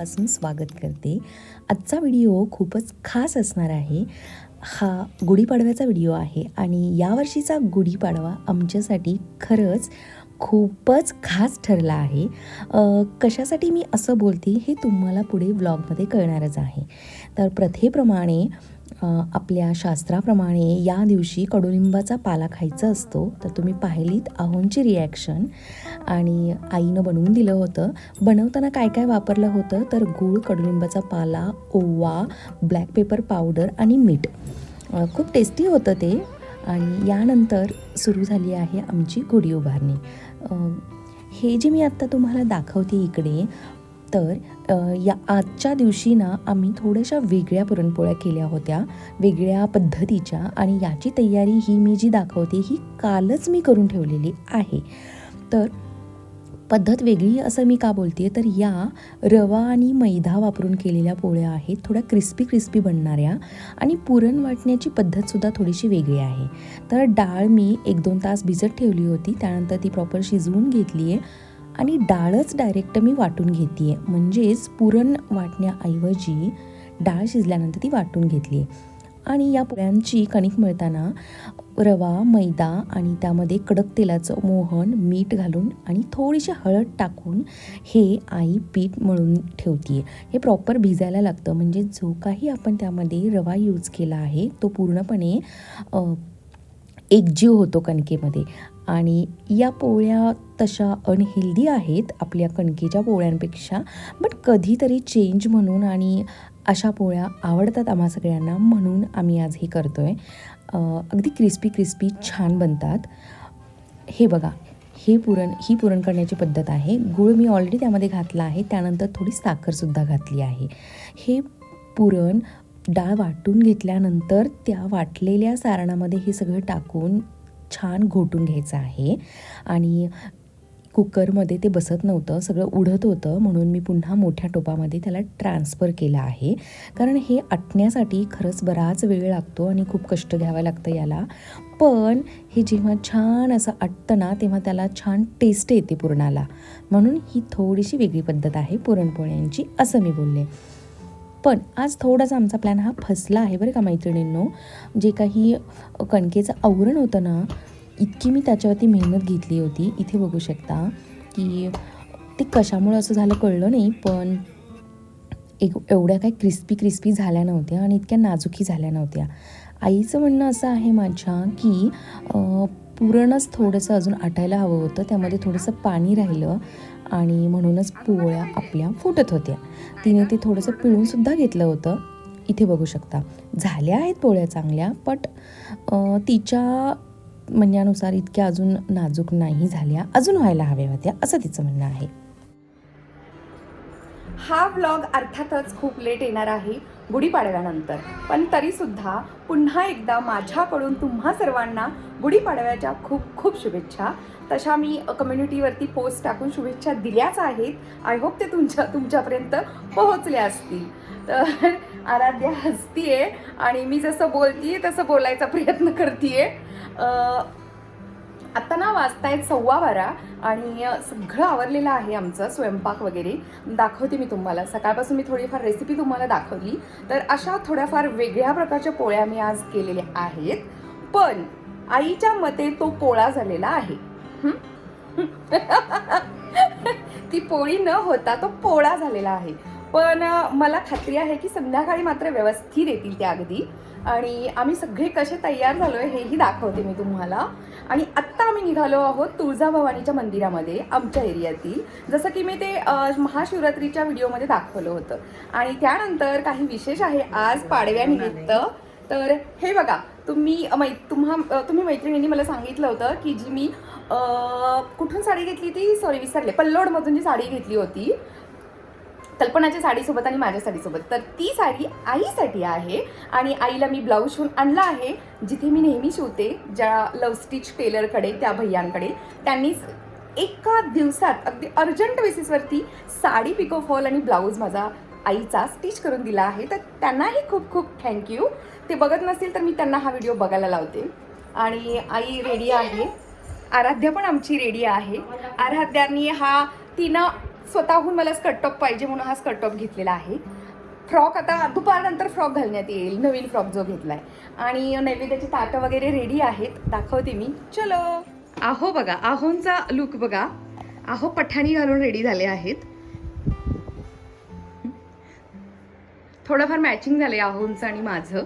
मनापासून स्वागत करते. आजचा व्हिडिओ खूपच खास असणार आहे. हा गुढीपाडव्याचा व्हिडिओ आहे आणि यावर्षीचा गुढीपाडवा आमच्यासाठी खरंच खूपच खास ठरला आहे. कशासाठी मी असं बोलते हे तुम्हाला पुढे ब्लॉगमध्ये कळणारच आहे. तर प्रथेप्रमाणे आपल्या शास्त्राप्रमाणे या दिवशी कडुलिंबाचा पाला खायचा असतो. तर तुम्ही पाहिलीत आहोंची रिॲक्शन आणि आईनं बनवून दिलं होतं. बनवताना काय काय वापरलं होतं? तर गूळ कडुलिंबाचा पाला ओवा ब्लॅक पेपर पावडर आणि मीठ. खूप टेस्टी होतं ते. आणि यानंतर सुरू झाली आहे आमची गुढी उभारणी. हे जे मी आत्ता तुम्हाला दाखवते इकडे तर या आजच्या दिवशी ना आम्ही थोड्याशा वेगळ्या पुरणपोळ्या केल्या होत्या वेगळ्या पद्धतीच्या आणि याची तयारी ही मी जी दाखवते ही कालच मी करून ठेवलेली आहे. तर पद्धत वेगळी असं मी का बोलते तर या रवा आणि मैदा वापरून केलेल्या पोळ्या आहेत थोड्या क्रिस्पी क्रिस्पी बनणाऱ्या आणि पुरण वाटण्याची पद्धतसुद्धा थोडीशी वेगळी आहे. तर डाळ मी एक दोन तास भिजत ठेवली होती त्यानंतर ती प्रॉपर शिजवून घेतली आहे आणि डाळच डायरेक्ट मी वाटून घेते आहे म्हणजेच पुरण वाटण्याऐवजी डाळ शिजल्यानंतर ती वाटून घेतली आहे आणि या पोळ्यांची कणिक मिळताना रवा मैदा आणि त्यामध्ये कडक तेलाचं मोहन मीठ घालून आणि थोडीशी हळद टाकून हे आई पीठ मळून ठेवते हे प्रॉपर भिजायला लागतं. म्हणजे जो काही आपण त्यामध्ये रवा यूज केला आहे तो पूर्णपणे एकजीव होतो कणकेमध्ये. आणि या पोळ्या तशा अनहेल्दी आहेत आपल्या कणकेच्या पोळ्यांपेक्षा बट कधीतरी चेंज म्हणून आणि अशा पोळ्या आवडतात आम्हा सगळ्यांना म्हणून आम्ही आज हे करतो आहे अगदी क्रिस्पी क्रिस्पी छान बनतात. हे बघा हे पुरण ही पुरण करण्याची पद्धत आहे. गूळ मी ऑलरेडी त्यामध्ये घातला आहे त्यानंतर थोडी साखरसुद्धा घातली आहे. हे पुरण डाळ वाटून घेतल्यानंतर त्या वाटलेल्या सारणामध्ये हे सगळं टाकून छान घोटून घ्यायचं आहे. आणि कुकरमध्ये ते बसत नव्हतं सगळं उडत होतं म्हणून मी पुन्हा मोठ्या टोपामध्ये त्याला ट्रान्सफर केलं आहे. कारण हे आटण्यासाठी खरंच बराच वेळ लागतो आणि खूप कष्ट घ्यावं लागतं याला. पण हे जेव्हा छान असं आटतं ना तेव्हा त्याला छान टेस्ट येते पुरणाला. म्हणून ही थोडीशी वेगळी पद्धत आहे पुरणपोळ्यांची असं मी बोलले. पण आज थोडासा आमचा प्लॅन हा फसला आहे बरं का मैत्रिणींनो. जे काही कणकेचं आवरण होतं ना इतकी मी त्याच्यावरती मेहनत घेतली होती. इथे बघू शकता की ते कशामुळे असं झालं कळलं नाही पण एक एवढ्या काही क्रिस्पी क्रिस्पी झाल्या नव्हत्या आणि इतक्या नाजूकी झाल्या नव्हत्या. आईचं म्हणणं असं आहे माझ्या की पुरणच थोडंसं अजून आटायला हवं होतं. त्यामध्ये थोडंसं पाणी राहिलं. आणि म्हणूनच पोळ्या आपल्या फुटत होत्या. तिने ते थोडंसं पिळूनसुद्धा घेतलं होतं. इथे बघू शकता. झाल्या आहेत पोळ्या चांगल्या बट तिच्या म्हणण्यानुसार इतक्या अजून नाजूक नाही झाल्या. अजून व्हायला हव्या होत्या असं तिचं म्हणणं आहे. हा व्लॉग अर्थातच खूप लेट येणार आहे. गुढीपाडव्यानंतर. पण तरीसुद्धा पुन्हा एकदा माझ्याकडून तुम्हा सर्वांना गुढीपाडव्याच्या खूप खूप शुभेच्छा. तशा मी कम्युनिटीवरती पोस्ट टाकून शुभेच्छा दिल्याच आहेत. आय होप ते तुमच्या तुमच्यापर्यंत पोहोचल्या असतील. तर आराध्या हसतीये आणि मी जसं बोलतीये तसं बोलायचा प्रयत्न करतीये. आहे आता ना वाजतायत सव्वा बारा आणि सगळं आवरलेलं आहे आमचं स्वयंपाक वगैरे. दाखवते मी तुम्हाला. सकाळपासून मी थोडीफार रेसिपी तुम्हाला दाखवली. तर अशा थोड्याफार वेगळ्या प्रकारच्या पोळ्या मी आज केलेल्या आहेत. पण आईच्या मते तो पोळा झालेला आहे. ती पोळी न होता तो पोळा झालेला आहे. पण मला खात्री आहे की संध्याकाळी मात्र व्यवस्थित येतील त्या अगदी. आणि आम्ही सगळे कसे तयार झालोय हेही दाखवते मी तुम्हाला. आणि आत्ता आम्ही निघालो आहोत तुळजाभवानीच्या मंदिरामध्ये आमच्या एरियातील. जसं की मी ते महाशिवरात्रीच्या व्हिडिओमध्ये दाखवलं होतं. आणि त्यानंतर काही विशेष आहे. आज पाडव्यानिमित्त तर हे बघा तुम्ही मै तुम्हा तुम्ही मैत्रिणींनी मला सांगितलं होतं की जी मी कुठून साडी घेतली ती सॉरी विसरले. पल्लोडमधून जी साडी घेतली होती. कल्पनाच्या साडीसोबत आणि माझ्या साडीसोबत तर ती साडी आईसाठी आहे आणि आईला मी ब्लाऊज शिवून आणला आहे जिथे मी नेहमी शिवते ज्या लव स्टिच टेलरकडे त्या भैयांकडे. त्यांनीच एका दिवसात अगदी अर्जंट बेसिसवरती साडी पिको फॉल आणि ब्लाऊज माझा आईचा स्टिच करून दिला आहे. तर त्यांनाही खूप खूप थँक्यू ते बघत नसतील तर मी त्यांना हा व्हिडिओ बघायला लावते. आणि आई रेडी आहे. आराध्या पण आमची रेडी आहे. आराध्यानी हा तिनं स्वतःहून मला स्कर्ट टॉप पाहिजे म्हणून हा स्कर्ट टॉप घेतलेला आहे. फ्रॉक आता दुपारनंतर फ्रॉक घालण्यात येईल नवीन फ्रॉक जो घेतला आहे आणि नैवेद्याची ताटं वगैरे रेडी आहेत. दाखवते मी. चलो. आहो बघा आहोंचा लुक बघा. आहो पठाणी घालून रेडी झाले आहेत. थोडंफार मॅचिंग झाले आहोंचं आणि माझं.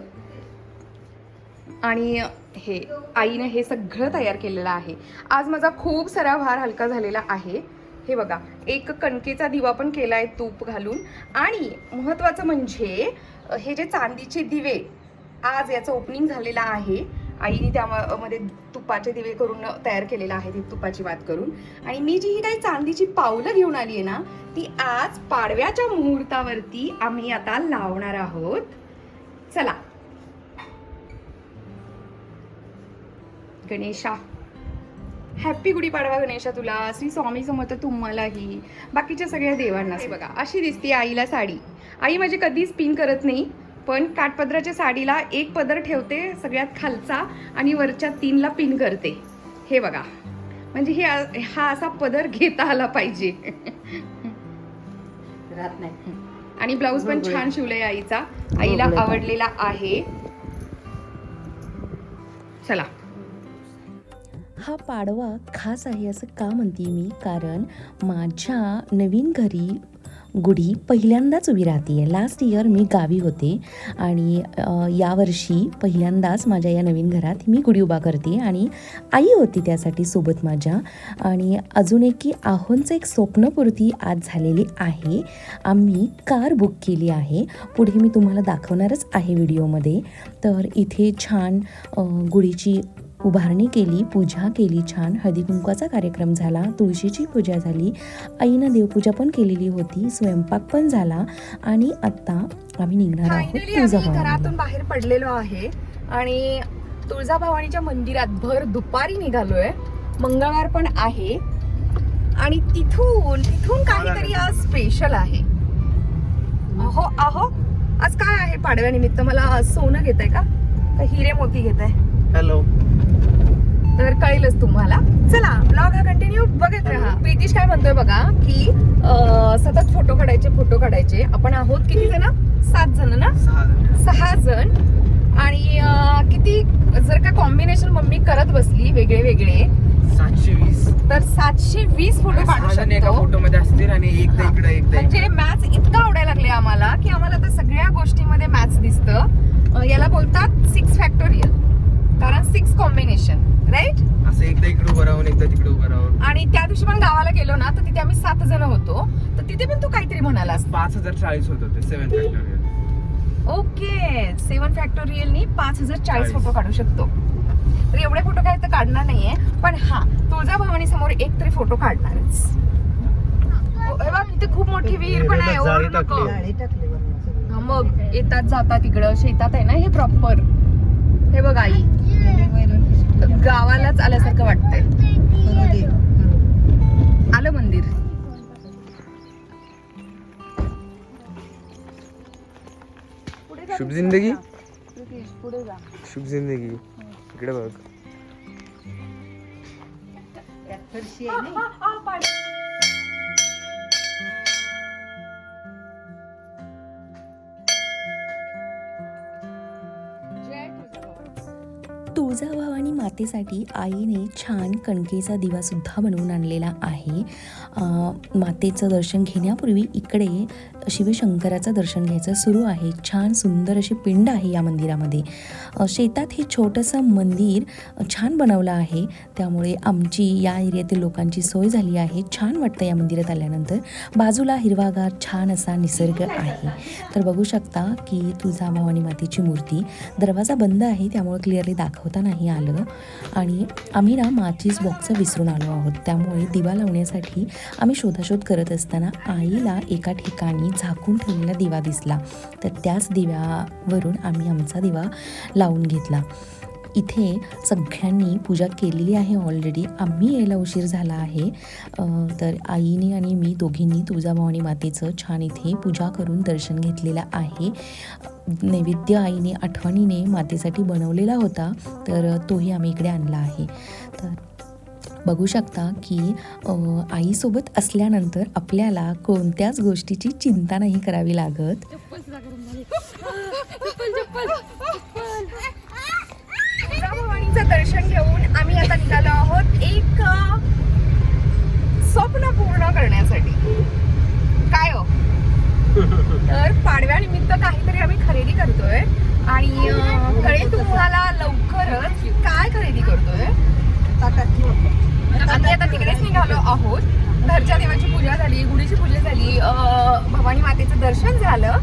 आणि हे आईने हे सगळं तयार केलेलं आहे. आज माझा खूप सारा भार हलका झालेला आहे. हे बघा एक कणकेचा दिवा पण केला आहे तूप घालून. आणि महत्त्वाचं म्हणजे हे जे चांदीचे दिवे आज याचं ओपनिंग झालेलं आहे. आईने त्यामध्ये तुपाचे दिवे करून तयार केलेलं आहे ती तुपाची वात करून. आणि मी जी ही काही चांदीची पावलं घेऊन आली आहे ना ती आज पाडव्याच्या मुहूर्तावरती आम्ही आता लावणार आहोत. चला. गणेशा हॅप्पी गुढीपाडवा गणेशा तुला श्री स्वामी समर्थ तुम्हालाही बाकीच्या सगळ्या देवांना बघा अशी दिसते आईला साडी. आई माझी कधीच पिन करत नाही पण काठपदराच्या साडीला एक पदर ठेवते सगळ्यात खालचा आणि वरच्या तीनला पिन करते. हे बघा म्हणजे हे हा असा पदर घेता आला पाहिजे. राहत नाही. आणि ब्लाऊज पण छान शिवलंय आईचा. आईला. आवडलेला आहे. चला. हा पाडवा खास आहे असं का म्हणते मी? कारण माझ्या नवीन घरी गुढी पहिल्यांदाच उभी राहते आहे लास्ट इयर मी गावी होते आणि यावर्षी पहिल्यांदाच माझ्या या नवीन घरात मी गुढी उभा करते आणि आई होती त्यासाठी सोबत माझ्या. आणि अजून एक की आहोंचं एक स्वप्नपूर्ती आज झालेली आहे. आम्ही कार बुक केली आहे. पुढे मी तुम्हाला दाखवणारच आहे व्हिडिओमध्ये. तर इथे छान गुढीची उभारणी केली पूजा केली छान. हळदी कुंकवाचा कार्यक्रम झाला तुळशीची पूजा झाली आईनं देवपूजा पण केलेली होती स्वयंपाक पण झाला आणि आता आम्ही निघणार आहोत. घरातून बाहेर पडलेलो आहे आणि तुळजाभवानीच्या मंदिरात भर दुपारी निघालोय. मंगळवार पण आहे आणि तिथून तिथून काहीतरी आज स्पेशल आहे. अहो अहो आज काय आहे पाडव्यानिमित्त मला सोनं घेत आहे का? का हिरे मोती घेत आहे हॅलो तर कळेलच तुम्हाला. चला ब्लॉग हा कंटिन्यू बघत राहा. प्रितिश काय म्हणतोय बघा की अं, सतत फोटो काढायचे फोटो काढायचे. आपण आहोत किती जण? सात जण ना? सहा जण. आणि अं, किती जर का कॉम्बिनेशन मम्मी करत बसली वेगळे वेगळे सातशे वीस. तर सातशे वीस फोटो काढू सहा जण एका शकतो. फोटो मध्ये असतील आणि एकदा इकडे एकदा म्हणजे मॅथ्स इतका आवडायला लागले आम्हाला की आम्हाला आता सगळ्या गोष्टीमध्ये मॅथ्स दिसतं. अं, याला बोलतात सिक्स फॅक्टोरियल कारण सिक्स कॉम्बिनेशन राईट असं एकदा इकडे उभं राहून एकदा तिकडे उभं राहून. आणि त्या दिवशी पण गावाला गेलो ना तर तिथे आम्ही सात जण होतो. तर तिथे पण तू काहीतरी म्हणालास. पाच हजार चाळीस होत होते सेवन फॅक्टोरियल ओके सेवन फॅक्टोरियलनी पाच हजार चाळीस. फोटो काढू शकतो. तर एवढे फोटो काय तर काढणार नाहीये. पण हा तुळजाभवानी समोर एक तरी फोटो काढणारच. ओ, हे बघ इथे खूप मोठी विहीर पण आहे ओरडू नको. जाळी टाकली वरनं सगळी. हा, मग येतात जातात तिकडं शेतात आहे ना हे प्रॉपर हे बघ आई गेली वैरण कशी केली? गावालाच आल्यासारखं वाटतंय. आलं मंदिर. शुभ जिंदगी शुभ जिंदगी इकडे बघ. त्यात फरशी मातेसाठी आईने छान कणकेचा दिवासुद्धा बनवून आणलेला आहे. मातेचं दर्शन घेण्यापूर्वी इकडे शिवशंकराचं दर्शन घ्यायचं सुरू आहे. छान सुंदर अशी पिंड आहे या मंदिरामध्ये. शेतात हे छोटंसं मंदिर छान बनवलं आहे. त्यामुळे आमची या एरियातील लोकांची सोय झाली आहे. छान वाटतं या मंदिरात आल्यानंतर. बाजूला हिरवागार छान असा निसर्ग आहे. तर बघू शकता की तुळजाभवानी मातेची मूर्ती दरवाजा बंद आहे. त्यामुळे क्लिअरली दाखवता नाही आलं. आणि आम्ही ना माचीस बॉक्स विसरून आलो आहोत. त्यामुळे दिवा लावण्यासाठी आम्ही शोधाशोध करत असताना आईला एका ठिकाणी झाकून ठेवलेला दिवा दिसला. तर त्याच दिव्यावरून आम्ही आमचा दिवा लावून घेतला. इथे सगळ्यांनी पूजा केलेली आहे ऑलरेडी आम्ही यायला उशीर झाला आहे. तर आईने आणि मी दोघींनी तुळजाभवानी मातेचं छान इथे पूजा करून दर्शन घेतलेलं आहे. नैवेद्य आईने आठवणीने मातेसाठी बनवलेला होता. तर तोही आम्ही इकडे आणला आहे. तर बघू शकता की आईसोबत असल्यानंतर आपल्याला कोणत्याच गोष्टीची चिंता नाही करावी लागत. देवीचं दर्शन घेऊन आम्ही आता निघालो आहोत एक स्वप्न पूर्ण करण्यासाठी. काय हो? तर पाडव्यानिमित्त काहीतरी आम्ही खरेदी करतोय आणि कळेल तुम्हाला लवकरच काय खरेदी करतोय. आम्ही आता तिकडेच निघालो आहोत. घरच्या देवाची पूजा झाली गुढीची पूजा झाली भवानी मातेचं दर्शन झालं.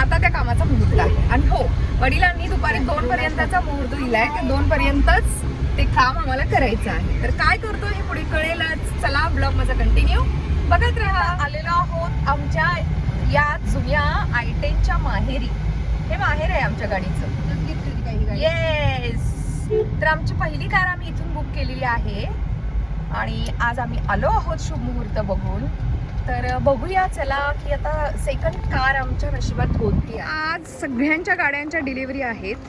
आता त्या कामाचा मुहूर्त आहे. आणि हो वडिलांनी दुपारी दोन पर्यंतचा मुहूर्त दिलाय. त्या दोन पर्यंतच ते काम आम्हाला करायचं आहे. तर काय करतो हे पुढे कळेलच. चला ब्लॉग माझा कंटिन्यू बघत राहा. आलेलो आहोत आमच्या या जुन्या आयटेनच्या माहेरी. हे माहेर आहे आमच्या गाडीचं. येस तर आमची पहिली कार आम्ही इथून बुक केलेली आहे. आणि आज आम्ही आलो आहोत शुभ मुहूर्त बघून. तर बघूया चला की आता सेकंड कार आमच्या नशिबात आहे. आज सगळ्यांच्या गाड्यांच्या डिलिव्हरी आहेत.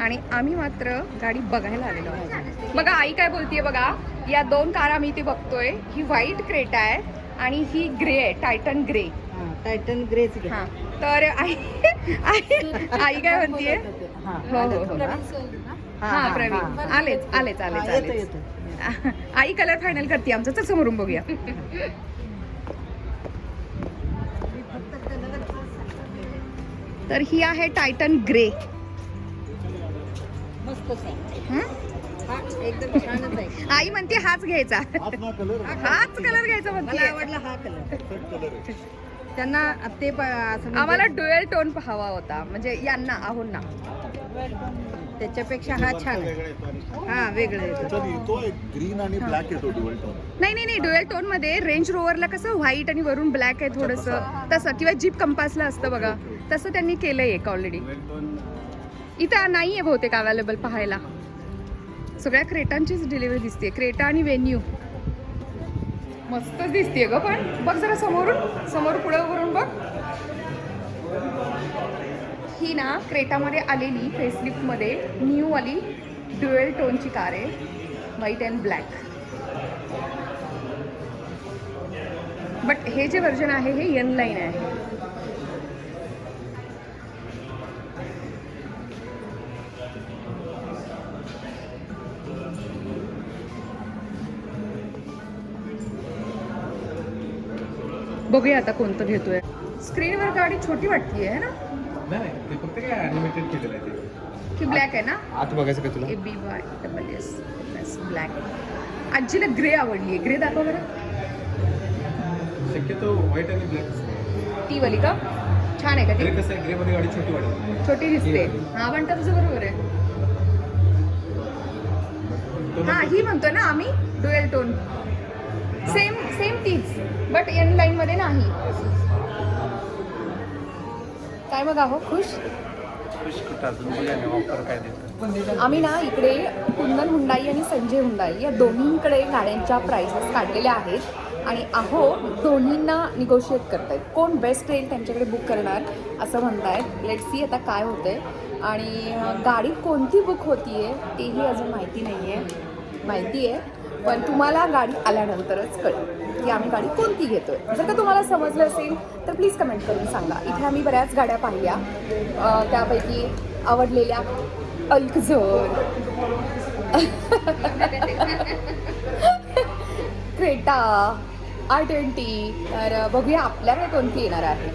आणि आम्ही मात्र गाडी बघायला आलेलो आहोत. बघा आई काय बोलतीये बघा या दोन कार आम्ही इथे बघतोय. ही व्हाईट क्रेटा आहे आणि ही ग्रे आहे टायटन ग्रे टायटन ग्रेच घ्या. हा तर आई आई काय म्हणतीये? हा, हो, हो. हा, प्रवीण. आलेच आलेच आलेच आई कलर फायनल करते आमचं. चल समोरून बघूया. तर ही आहे टायटन ग्रे मस्तच आहे हं? हा, एकदम छानच आहे. आई म्हणते हाच घ्यायचा. हाच कलर घ्यायचा मला म्हणते आवडला हा कलर त्यांना ते म्हणजे आम्हाला डुएल टोन हवा होता. म्हणजे यांना आहोंना. त्याच्यापेक्षा हा छान आहे. हा वेगळं आहे त्याच्यात येतोय ग्रीन आणि ब्लॅक येतो डुअल टोन. नाही नाही नाही. डुएल टोनमध्ये रेंज रोवरला कसं व्हाईट आणि वरून ब्लॅक आहे थोडस. तसं. किंवा जीप कंपासला असतं बघा. तसं त्यांनी केलंय एक ऑलरेडी इथं नाही आहे बहुतेक अवेलेबल पाहायला. सगळ्या क्रेटांचीच डिलिव्हरी दिसते क्रेटा आणि वेन्यू मस्तच दिसते ग पण. बघ जरा समोरून. समोर पुढं वरून बघ. ही ना क्रेटामध्ये आलेली फेसलिफ्टमध्ये न्यू आली ड्युएल टोनची कार आहे. व्हाईट अँड ब्लॅक बट हे जे व्हर्जन आहे हे यन लाईन आहे. बघूया आता कोणतं घेतोय. स्क्रीनवर गाडी छोटी वाटतीये है ना? नाही ते फक्त काय अॅनिमेटेड केलेलं आहे ते. की ब्लॅक आहे ना? आत बघायचं का तुला? A B Y double S S black आजीला ग्रे आवडली आहे ग्रे दाखव बरं. शक्यतो व्हाईट आणि ब्लॅक ती वाली का? छान आहे का ती? कसं आहे? ग्रे मध्ये गाडी छोटी वाटत छोटी दिसते. हा म्हणता तुझं बरोबर आहे. हा ही म्हणतोय ना आम्ही? Dual tone. सेम सेम तीच बट एन लाईन मध्ये नाही. काय मग आहो? खुश? आम्ही ना इकडे कुंदन हुंडाई आणि संजय हुंडाई या दोन्हींकडे गाड्यांच्या प्राइसेस काढलेल्या आहेत. आणि अहो दोन्हींना निगोशिएट करतायत. कोण बेस्ट येईल त्यांच्याकडे बुक करणार असं म्हणतायत. लेट सी आता काय होतंय. आणि गाडी कोणती बुक होतीये तेही अजून माहिती नाही आहे माहिती आहे पण तुम्हाला गाडी आल्यानंतरच कळेल की आम्ही गाडी कोणती घेतोय. जर का तुम्हाला समजलं असेल तर प्लीज कमेंट करून सांगा. इथे आम्ही बऱ्याच गाड्या पाहिल्या. त्यापैकी आवडलेल्या अल्कझर क्रेटा आर ट्वेंटी. तर बघूया आपल्याकडे कोणती येणार आहे.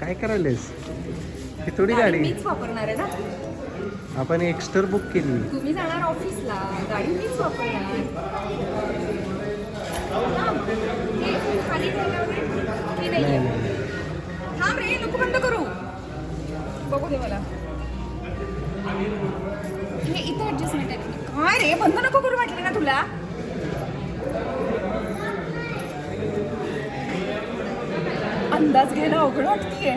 काय करायलेस? ही थोडी गाडी. मीच वापरणार आहे ना? आपण एक्स्टर बुक केली. तुम्ही जाणार ऑफिसला. गाडी मीच वापरणार. नाही? थांब रे नको बंद करू. बघू दे मला. हे इथं ऍडजस्टमेंट आहे. काय रे बंद नको करू म्हटले ना तुला? अंदाज घ्यायला अवघड वाटतीये.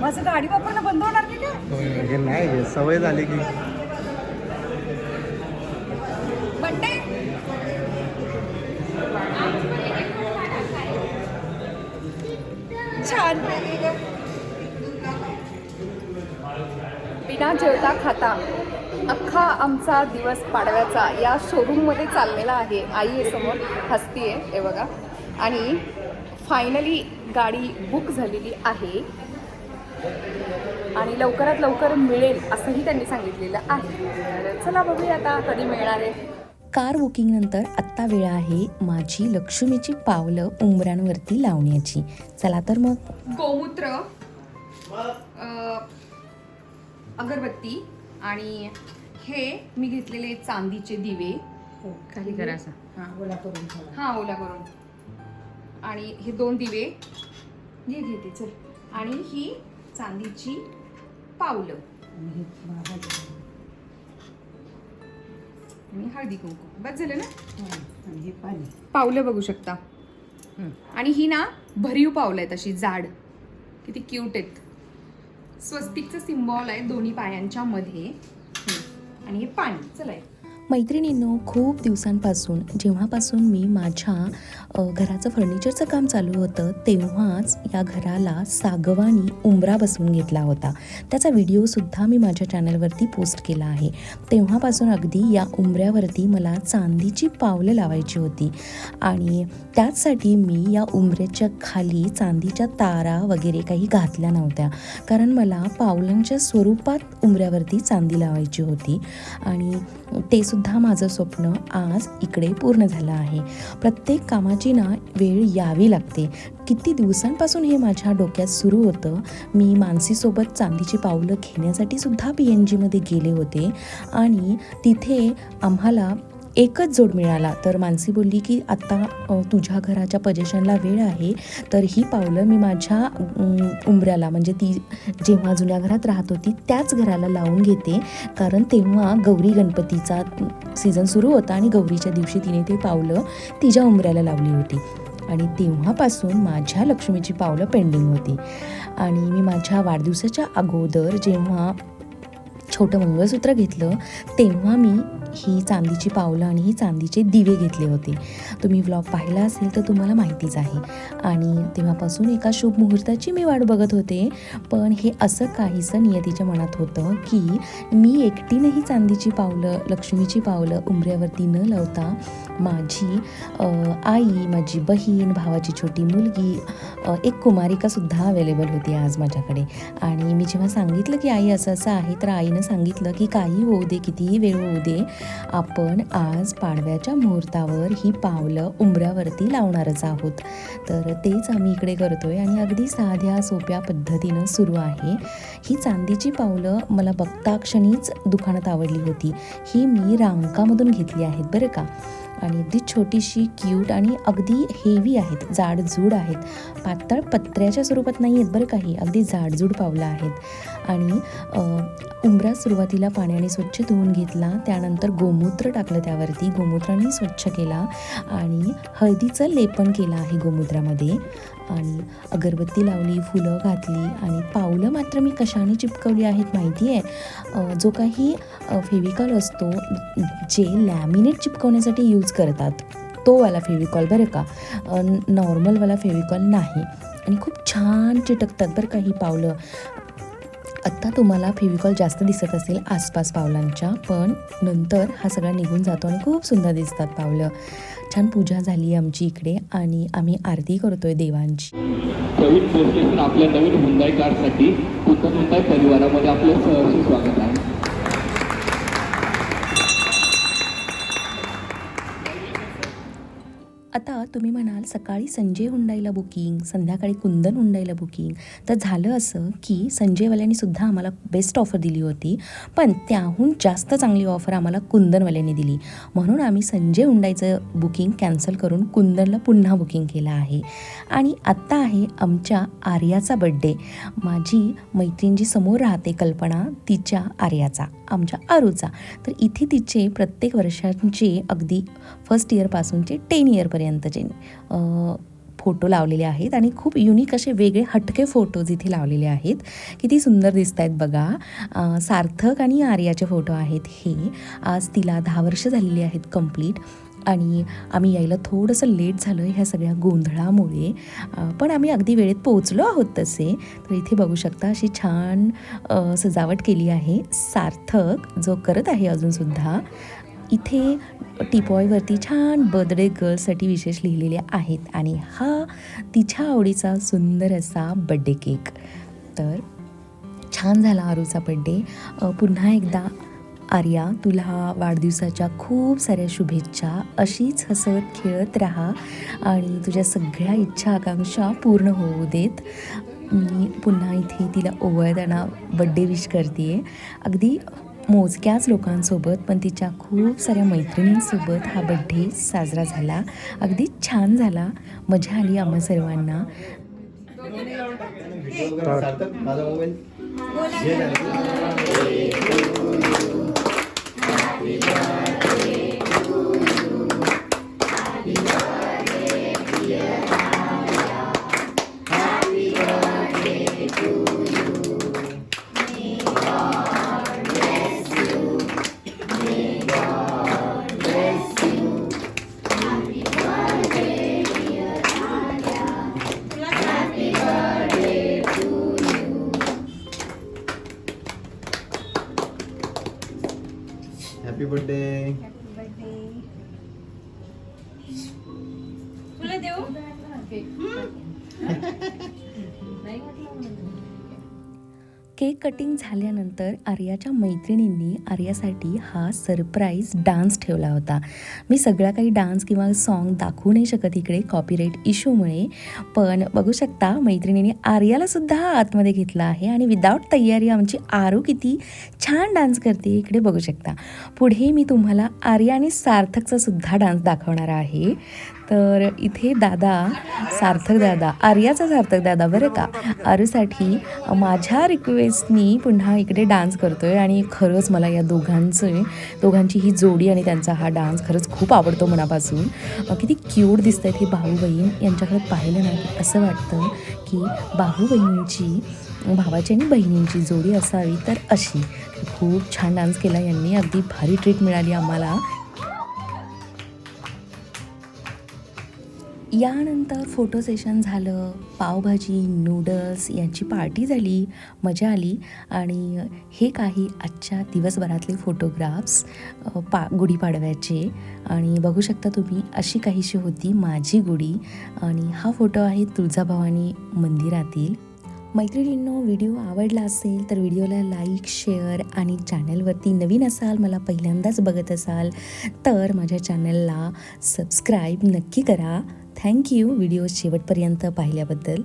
माझं गाडी वापरणं बंद होणार की काय? नाही हे सवय झाली की. छान. न जेवता खाता. अख्खा आमचा दिवस पाडव्याचा या शोरूममध्ये चाललेला आहे. आई आहे समोर हसतीये हे बघा. आणि फायनली गाडी बुक झालेली आहे. आणि लवकरात लवकर मिळेल असंही त्यांनी सांगितलेलं आहे. तर चला बघूया आता कधी मिळणार आहे. कार बुकिंगनंतर आत्ता वेळ आहे माझी लक्ष्मीची पावलं उंबऱ्यांवरती लावण्याची. चला तर मग. गोमूत्र अगरबत्ती आणि हे मी घेतलेले चांदीचे दिवे. खाली करा असं. हां. ओला करून आणि हे दोन दिवे. घे घेते चल. आणि ही चांदीची पावलं. आणि हळदी कुंकू. बस झालं ना? पावलं बघू शकता. आणि ही ना भरीव पावलं आहेत अशी जाड. किती क्यूट आहेत. स्वस्तिकचं सिम्बॉल आहे दोन्ही पायांच्या मध्ये. आणि हे पाणी. चला हे. मैत्रिणींनो खूप दिवसांपासून जेव्हापासून मी माझ्या घराचं फर्निचरचं काम चालू होतं तेव्हाच या घराला सागवानी उंबरा बसवून घेतला होता. त्याचा व्हिडिओसुद्धा मी माझ्या चॅनलवरती पोस्ट केला आहे. तेव्हापासून अगदी या उंबऱ्यावरती मला चांदीची पावलं लावायची होती. आणि त्याचसाठी मी या उंबऱ्याच्या खाली चांदीच्या तारा वगैरे काही घातल्या नव्हत्या. कारण मला पावलांच्या स्वरूपात उंबऱ्यावरती चांदी लावायची होती. आणि ते सुद्धा माझं स्वप्न आज इकडे पूर्ण झालं आहे. प्रत्येक कामाची ना वेळ यावी लागते. किती दिवसांपासून हे माझ्या डोक्यात सुरू होतं? मी मानसीसोबत चांदीची पावलं घेण्यासाठी सुद्धा पी एन जीमध्ये गेले होते. आणि तिथे आम्हाला एकच जोड मिळाला. तर मानसी बोलली की आत्ता तुझ्या घराच्या पजेशनला वेळ आहे. तर ही पावलं मी माझ्या उंबऱ्याला म्हणजे ती जेव्हा जुन्या घरात राहत होती त्याच घराला लावून घेते. कारण तेव्हा गौरी गणपतीचा सीझन सुरू होता आणि गौरीच्या दिवशी तिने ते पावलं तिच्या उंबऱ्याला लावली होती. आणि तेव्हापासून माझ्या लक्ष्मीची पावलं पेंडिंग होती. आणि मी माझ्या वाढदिवसाच्या अगोदर जेव्हा छोटं मंगळसूत्र घेतलं तेव्हा मी ही चांदीची पावलं आणि ही चांदीचे दिवे घेतले होते. तुम्ही व्लॉग पाहिला असेल तर तुम्हाला माहितीच आहे. आणि तेव्हापासून एका शुभ मुहूर्ताची मी वाट बघत होते. पण हे असं काहीसं नियतीच्या मनात होतं की मी एकटीनंही चांदीची पावलं लक्ष्मीची पावलं उंबऱ्यावरती न लावता माझी आई माझी बहीण भावाची छोटी मुलगी एक कुमारिकासुद्धा अवेलेबल होती आज माझ्याकडे. आणि मी जेव्हा सांगितलं की आई असं असं आहे तर आईनं सांगितलं की काही होऊ दे कितीही वेळ होऊ दे आपण आज पाडव्याच्या मुहूर्तावर ही पावलं उंबऱ्यावरती लावणारच आहोत. तर तेच आम्ही इकडे करतो आहे आणि अगदी साध्या सोप्या पद्धतीनं सुरू आहे. ही चांदीची पावलं मला बघताक्षणीच दुकानात आवडली होती. ही मी रांकामधून घेतली आहेत बरं का? आणि अगदी छोटीशी क्यूट आणि अगदी हेवी आहेत. जाडजूड आहेत. पातळ पत्र्याच्या स्वरूपात नाही आहेत बरं काही. अगदी जाडजूड पावलं आहेत. आणि उंबरा सुरुवातीला पाण्याने स्वच्छ धुवून घेतला. त्यानंतर गोमूत्र टाकलं त्यावरती. गोमूत्राने स्वच्छ केला. आणि हळदीचं लेपन केलं आहे गोमूत्रामध्ये. आणि अगरबत्ती लावली फुलं घातली आणि पावलं मात्र मी कशाने चिपकवली आहेत माहिती आहे जो काही फेविकॉल असतो जे लॅमिनेट चिपकवण्यासाठी यूज करतात तोवाला फेविकॉल बरं का? नॉर्मलवाला फेविकॉल नाही. आणि खूप छान चिटकतात बरं का ही पावलं. आत्ता तुम्हाला फेविकॉल जास्त दिसत असेल आसपास पावलांच्या पण नंतर हा सगळा निघून जातो आणि खूप सुंदर दिसतात पावलं. छान पूजा झाली आमची इकडे आणि आम्ही आरती करतोय देवांची. प्रवीण आपल्या नवीन हुंदाई कारसाठी. कुंदन हुंदाई परिवारामध्ये आपलं सहर्ष स्वागत आहे. आता तुम्ही म्हणाल सकाळी संजय हुंडाईला बुकिंग संध्याकाळी कुंदन हुंडाईला बुकिंग. तर झालं असं की संजयवाल्यांनी सुद्धा आम्हाला बेस्ट ऑफर दिली होती. पण त्याहून जास्त चांगली ऑफर आम्हाला कुंदनवाल्यांनी दिली. म्हणून आम्ही संजय हुंडाईचं बुकिंग कॅन्सल करून कुंदनला पुन्हा बुकिंग केलं आहे. आणि आत्ता आहे आमच्या आर्याचा बड्डे माझी मैत्रीण जी समोर राहते कल्पना तिच्या आर्याचा आमच्या आरूचा तर इथे तिचे प्रत्येक वर्षांचे अगदी फर्स्ट इयरपासूनचे टेन इयरपर्यंतचे म्हणजे, अ, फोटो लावलेले आहेत आणि खूप युनिक असे वेगळे हटके फोटोज इथे लावलेले आहेत. किती सुंदर दिसत आहेत बघा सार्थक आणि आर्याचे फोटो आहेत हे. आज तिला दहा वर्ष झालेली आहेत कंप्लीट आणि आम्ही यायला थोडंसं लेट झालं ह्या सगळ्या गोंधळामुळे. पण आम्ही अगदी वेळेत पोहोचलो आहोत तसे. तर इथे बघू शकता अशी छान सजावट केली आहे. सार्थक जो करत आहे अजूनसुद्धा. इथे टीपॉयवरती छान बर्थडे गर्लसाठी विशेष लिहिलेले आहेत आणि हा तिच्या आवडीचा सुंदर असा बड्डे केक. तर छान झाला आरूचा बड्डे पुन्हा एकदा आर्या तुला वाढदिवसाच्या खूप साऱ्या शुभेच्छा. अशीच हसत खेळत राहा आणि तुझ्या सगळ्या इच्छा आकांक्षा पूर्ण होऊ देत. मी पुन्हा इथे तिला ओवळताना बड्डे विश करते अगदी मोजक्याच लोकांसोबत पण तिच्या खूप साऱ्या मैत्रिणींसोबत हा बड्डे साजरा झाला. अगदी छान झाला. मजा आली आम्हा सर्वांना. हॅपी केक कटिंग झाल्यानंतर आर्याच्या मैत्रिणींनी आर्यासाठी हा सरप्राईज डान्स ठेवला होता. मी सगळा काही डान्स किंवा सॉन्ग दाखवू नाही शकत इकडे कॉपीराईट इश्यूमुळे. पण बघू शकता मैत्रिणींनी आर्यालासुद्धा आतमध्ये घेतला आहे आणि विदाऊट तयारी आमची आरू किती छान डान्स करते इकडे बघू शकता. पुढे मी तुम्हाला आर्या आणि सार्थकचा सुद्धा डान्स दाखवणार आहे. तर इथे दादा सार्थक दादा आर्याचा सार्थक दादा बरं का? आरूसाठी माझ्या रिक्वेस्टनी पुन्हा इकडे डान्स करतोय आणि खरंच मला या दोघांचं दोघांची ही जोडी आणि त्यांचा हा डान्स खरंच खूप आवडतो मनापासून. किती क्यूट दिसत आहेत ही भाऊ बहीण यांच्याकडे पाहिलं नाही असं वाटतं की भाऊ बहिणींची भावाची आणि बहिणींची जोडी असावी. तर अशी खूप छान डान्स केला यांनी. अगदी भारी ट्रीट मिळाली आम्हाला. यानंतर फोटो सेशन झालं. पावभाजी नूडल्स यांची पार्टी झाली. मजा आली. आणि हे काही आजच्या दिवसभरातले फोटोग्राफ्स पा गुढीपाडव्याचे. आणि बघू शकता तुम्ही अशी काहीशी होती माझी गुढी. आणि हा फोटो आहे तुळजाभवानी मंदिरातील. मैत्रिणींनो व्हिडिओ आवडला असेल तर व्हिडिओला लाईक शेअर आणि चॅनलवरती नवीन असाल मला पहिल्यांदाच बघत असाल तर माझ्या चॅनलला सबस्क्राईब नक्की करा. थँक्यू व्हिडिओ शेवटपर्यंत पाहिल्याबद्दल.